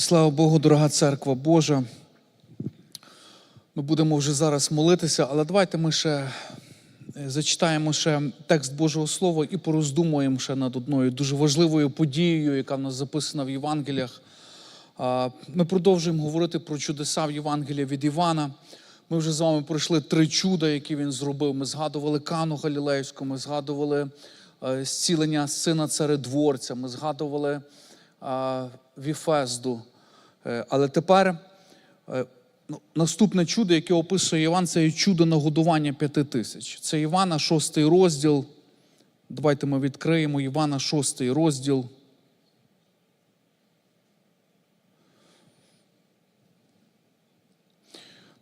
Слава Богу, дорога церква Божа. Ми будемо вже зараз молитися, але давайте ми ще е, зачитаємо ще текст Божого Слова і пороздумуємо ще над одною дуже важливою подією, яка в нас записана в Євангеліях. Ми продовжуємо говорити про чудеса в Євангелії від Івана. Ми вже з вами пройшли три чуда, які він зробив. Ми згадували Кану Галілейську, ми згадували е, зцілення сина царедворця, ми згадували Віфезду. Е, Але тепер е, ну, наступне чудо, яке описує Іван, це чудо нагодування п'яти тисяч. Це Івана, шостий розділ. Давайте ми відкриємо Івана, шостий розділ.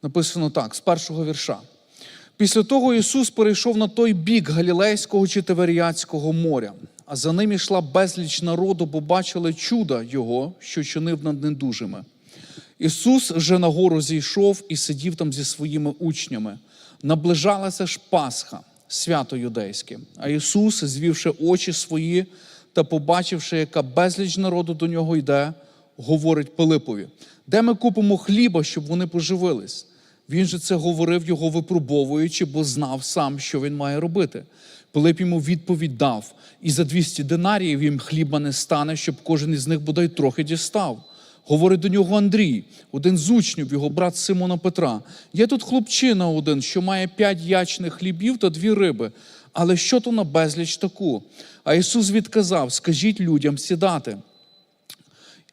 Написано так, з першого вірша. Після того Ісус перейшов на той бік Галілейського чи Тиверіатського моря, а за ним йшла безліч народу, бо бачили чуда Його, що чинив над недужими. Ісус же на гору зійшов і сидів там зі своїми учнями. Наближалася ж Пасха, свято юдейське. А Ісус, звівши очі свої та побачивши, яка безліч народу до нього йде, говорить Пилипові: де ми купимо хліба, щоб вони поживились? Він же це говорив його випробовуючи, бо знав сам, що він має робити. Пилип йому відповідь дав: і за 200 динаріїв їм хліба не стане, щоб кожен із них бодай трохи дістав. Говорить до нього Андрій, один з учнів, його брат Симона Петра. Є тут хлопчина один, що має п'ять ячних хлібів та дві риби. Але що то на безліч таку? А Ісус відказав: скажіть людям сідати.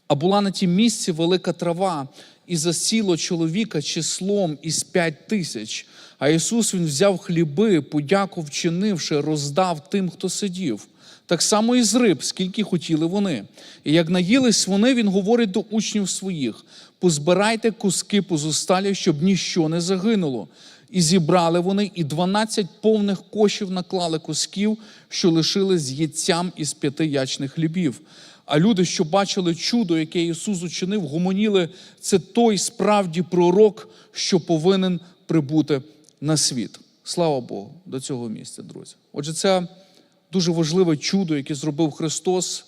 А була на тім місці велика трава, і засіло чоловіка числом із п'ять тисяч. А Ісус Він взяв хліби, подяку вчинивши, роздав тим, хто сидів. Так само і з риб, скільки хотіли вони. І як наїлись вони, він говорить до учнів своїх: позбирайте куски позосталі, щоб ніщо не загинуло. І зібрали вони, і дванадцять повних кошів наклали кусків, що лишили з яйцям із п'яти ячних хлібів. А люди, що бачили чудо, яке Ісус учинив, гомоніли, це той справді пророк, що повинен прибути на світ. Слава Богу, до цього місця, друзі. Отже, це дуже важливе чудо, яке зробив Христос.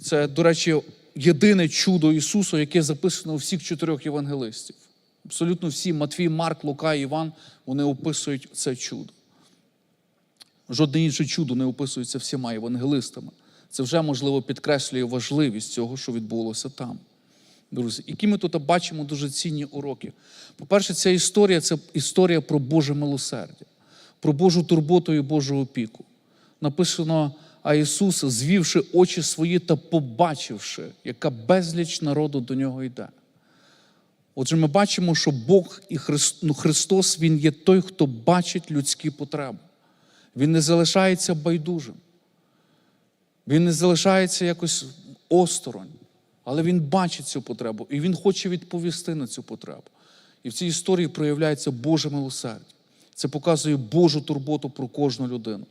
Це, до речі, єдине чудо Ісуса, яке записано у всіх чотирьох євангелистів. Абсолютно всі Матвій, Марк, Лука Іван вони описують це чудо. Жодне інше чудо не описується всіма євангелистами. Це вже, можливо, підкреслює важливість цього, що відбулося там. Друзі, які ми тут бачимо дуже цінні уроки. По-перше, ця історія це історія про Боже милосердя, про Божу турботу і Божу опіку. Написано, а Ісус, звівши очі свої та побачивши, яка безліч народу до нього йде. Отже, ми бачимо, що Бог і ну, Христос Він є той, хто бачить людські потреби. Він не залишається байдужим. Він не залишається якось осторонь, але він бачить цю потребу і він хоче відповісти на цю потребу. І в цій історії проявляється Боже милосердя. Це показує Божу турботу про кожну людину.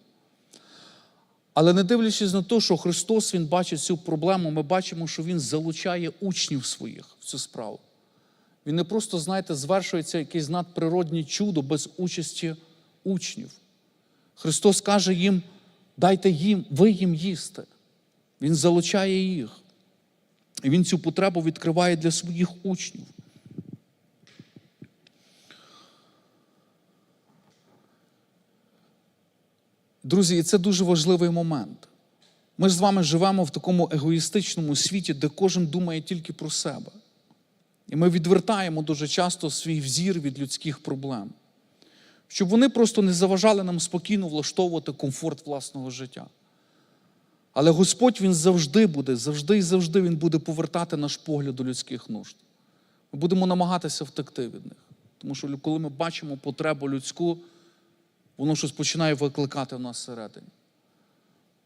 Але не дивлячись на те, що Христос Він бачить цю проблему, ми бачимо, що Він залучає учнів своїх в цю справу. Він не просто, знаєте, звершується якесь надприроднє чудо без участі учнів. Христос каже їм, дайте їм, ви їм їсти. Він залучає їх. І Він цю потребу відкриває для своїх учнів. Друзі, і це дуже важливий момент. Ми ж з вами живемо в такому егоїстичному світі, де кожен думає тільки про себе. І ми відвертаємо дуже часто свій взір від людських проблем, щоб вони просто не заважали нам спокійно влаштовувати комфорт власного життя. Але Господь Він завжди буде, завжди і завжди Він буде повертати наш погляд до людських нужд. Ми будемо намагатися втекти від них. Тому що коли ми бачимо потребу людську, воно щось починає викликати в нас всередині.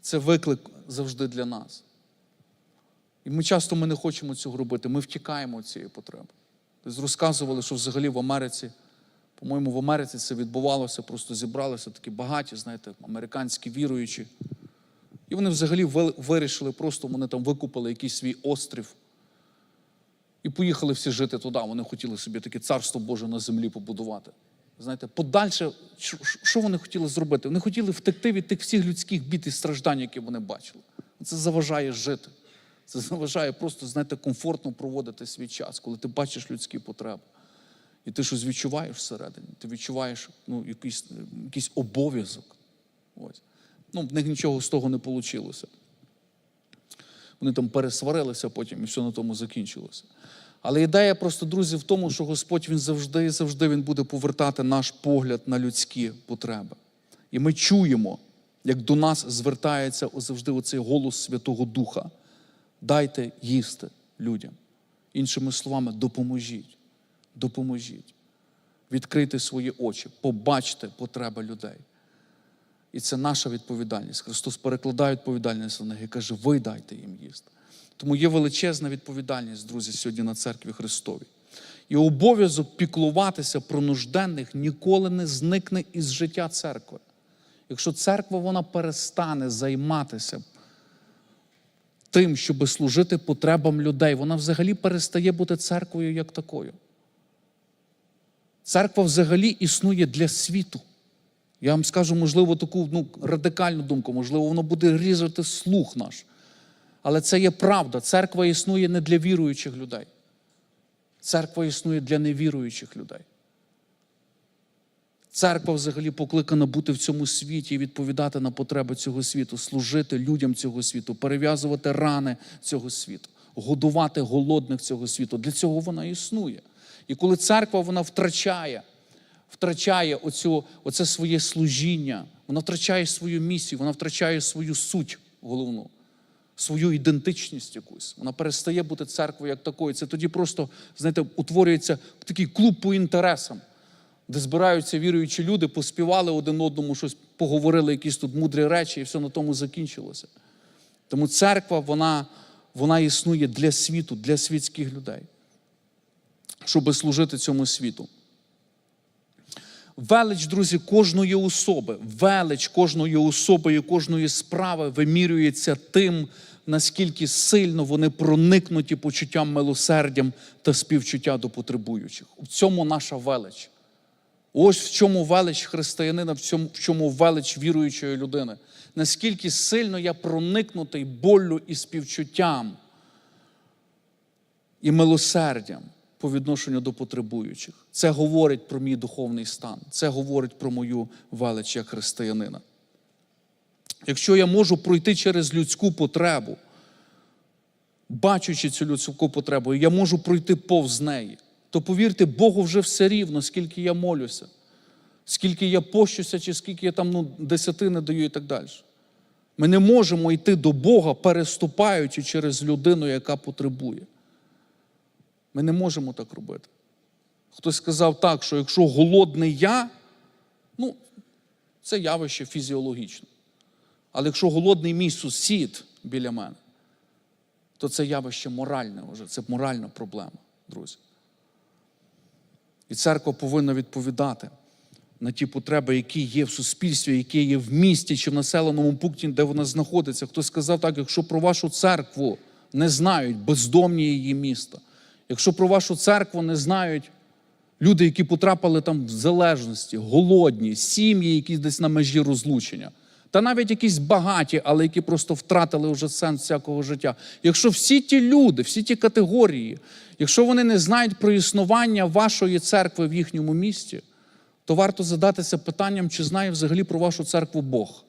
Це виклик завжди для нас. І ми часто ми не хочемо цього робити, ми втікаємо від цієї потреби. Тобто розказували, що взагалі в Америці, по-моєму, в Америці це відбувалося, просто зібралися такі багаті, знаєте, американські віруючі. І вони взагалі вирішили, просто вони там викупили якийсь свій острів і поїхали всі жити туди. Вони хотіли собі таке царство Боже на землі побудувати. Знаєте, подальше, що вони хотіли зробити? Вони хотіли втекти від тих всіх людських бід і страждань, які вони бачили. Це заважає жити. Це заважає просто, знаєте, комфортно проводити свій час, коли ти бачиш людські потреби. І ти щось відчуваєш всередині, ти відчуваєш ну, якийсь, якийсь обов'язок. Ось. Ну, в них нічого з того не вийшло. Вони там пересварилися потім і все на тому закінчилося. Але ідея просто, друзі, в тому, що Господь Він завжди і завжди Він буде повертати наш погляд на людські потреби. І ми чуємо, як до нас звертається завжди оцей голос Святого Духа. Дайте їсти людям. Іншими словами, допоможіть. Допоможіть. Відкрийте свої очі, побачте потреби людей. І це наша відповідальність. Христос перекладає відповідальність на них і каже, ви дайте їм їсти. Тому є величезна відповідальність, друзі, сьогодні на церкві Христовій. І обов'язок піклуватися про нужденних ніколи не зникне із життя церкви. Якщо церква вона перестане займатися тим, щоб служити потребам людей, вона взагалі перестає бути церквою як такою. Церква взагалі існує для світу. Я вам скажу, можливо, таку ну, радикальну думку, можливо, воно буде різати слух наш. Але це є правда. Церква існує не для віруючих людей. Церква існує для невіруючих людей. Церква взагалі покликана бути в цьому світі і відповідати на потреби цього світу, служити людям цього світу, перев'язувати рани цього світу, годувати голодних цього світу. Для цього вона існує. І коли церква вона втрачає, втрачає оцю, оце своє служіння, вона втрачає свою місію, вона втрачає свою суть головну, свою ідентичність якусь. Вона перестає бути церквою як такою. Це тоді просто, знаєте, утворюється такий клуб по інтересам, де збираються віруючі люди, поспівали один одному, щось поговорили, якісь тут мудрі речі, і все на тому закінчилося. Тому церква, вона, вона існує для світу, для світських людей, щоб служити цьому світу. Велич, друзі, кожної особи, велич кожної особи і кожної справи вимірюється тим, наскільки сильно вони проникнуті почуттям милосердям та співчуття до потребуючих. В цьому наша велич. Ось в чому велич християнина, в чому, в чому велич віруючої людини. Наскільки сильно я проникнутий боллю і співчуттям і милосердям по відношенню до потребуючих. Це говорить про мій духовний стан, це говорить про мою велич як християнина. Якщо я можу пройти через людську потребу, бачучи цю людську потребу, я можу пройти повз неї, то повірте, Богу вже все рівно, скільки я молюся, скільки я пощуся, чи скільки я там ну, десятини даю і так далі. Ми не можемо йти до Бога, переступаючи через людину, яка потребує. Ми не можемо так робити. Хтось сказав так, що якщо голодний я, ну, це явище фізіологічне. Але якщо голодний мій сусід біля мене, то це явище моральне вже, це моральна проблема, друзі. І церква повинна відповідати на ті потреби, які є в суспільстві, які є в місті чи в населеному пункті, де вона знаходиться. Хтось сказав так, якщо про вашу церкву не знають бездомні її міста, якщо про вашу церкву не знають люди, які потрапили там в залежності, голодні, сім'ї, які десь на межі розлучення, та навіть якісь багаті, але які просто втратили вже сенс всякого життя. Якщо всі ті люди, всі ті категорії, якщо вони не знають про існування вашої церкви в їхньому місті, то варто задатися питанням, чи знає взагалі про вашу церкву Бог.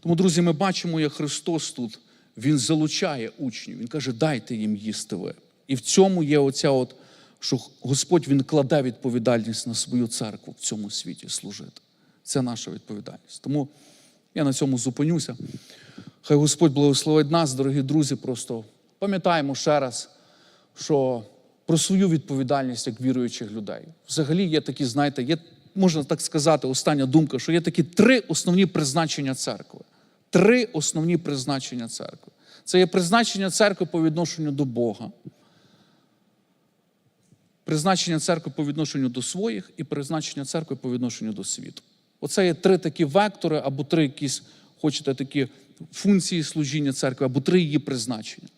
Тому, друзі, ми бачимо, як Христос тут Він залучає учнів. Він каже, дайте їм їсти ви. І в цьому є оця, от, що Господь Він кладе відповідальність на свою церкву в цьому світі служити. Це наша відповідальність. Тому я на цьому зупинюся. Хай Господь благословить нас, дорогі друзі. Просто пам'ятаємо ще раз, що про свою відповідальність як віруючих людей. Взагалі є такі, знаєте, є, можна так сказати, остання думка, що є такі три основні призначення церкви. Три основні призначення церкви. Це є призначення церкви по відношенню до Бога, призначення церкви по відношенню до своїх і призначення церкви по відношенню до світу. Оце є три такі вектори, або три якісь, хочете, такі функції служіння церкви, або три її призначення.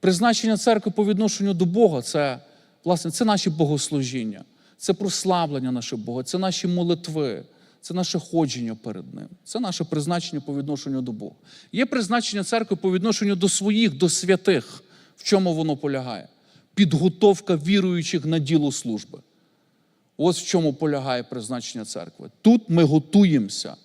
Призначення церкви по відношенню до Бога це, власне, це наші богослужіння, це прославлення нашого Бога, це наші молитви, це наше ходження перед Ним, це наше призначення по відношенню до Бога. Є призначення церкви по відношенню до своїх, до святих. В чому воно полягає? Підготовка віруючих на діло служби. Ось в чому полягає призначення церкви. Тут ми готуємося,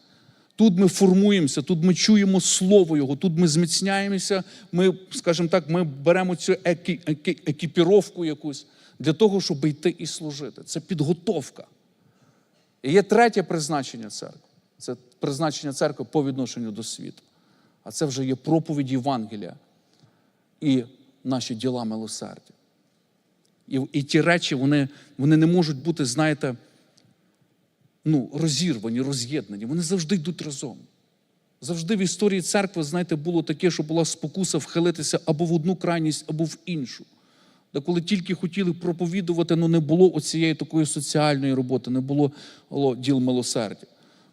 тут ми формуємося, тут ми чуємо Слово Його, тут ми зміцняємося, ми, скажімо так, ми беремо цю екі, екі, екіпіровку якусь для того, щоб йти і служити. Це підготовка. І є третє призначення церкви. Це призначення церкви по відношенню до світу. А це вже є проповідь Євангелія і наші діла милосердя. І, і ті речі, вони, вони не можуть бути, знаєте, ну, розірвані, роз'єднані. Вони завжди йдуть разом. Завжди в історії церкви, знаєте, було таке, що була спокуса вхилитися або в одну крайність, або в іншу. Де коли тільки хотіли проповідувати, ну не було оцієї такої соціальної роботи, не було діл милосердя.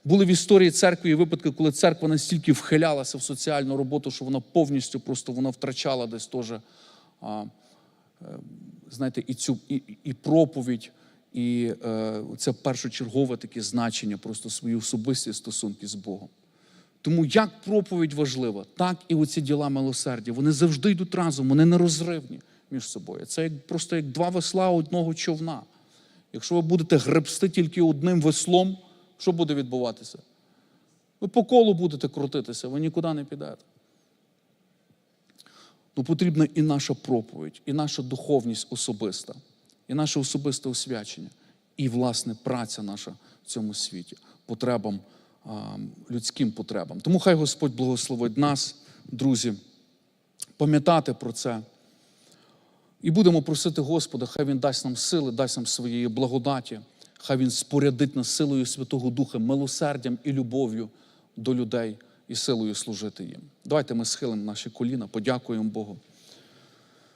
Були в історії церкви і випадки, коли церква настільки вхилялася в соціальну роботу, що вона повністю просто вона втрачала десь теж, е, знаєте, і цю і, і проповідь, і е, це першочергове таке значення, просто свої особисті стосунки з Богом. Тому як проповідь важлива, так і оці діла милосердя. Вони завжди йдуть разом, вони нерозривні між собою. Це як, просто як два весла одного човна. Якщо ви будете гребсти тільки одним веслом, що буде відбуватися? Ви по колу будете крутитися, ви нікуди не підете. Ну, потрібна і наша проповідь, і наша духовність особиста, і наше особисте освячення, і, власне, праця наша в цьому світі, потребам, людським потребам. Тому хай Господь благословить нас, друзі, пам'ятати про це. І будемо просити Господа, хай Він дасть нам сили, дасть нам своєї благодаті, хай Він спорядить нас силою Святого Духа, милосердям і любов'ю до людей і силою служити їм. Давайте ми схилимо наші коліна, подякуємо Богу.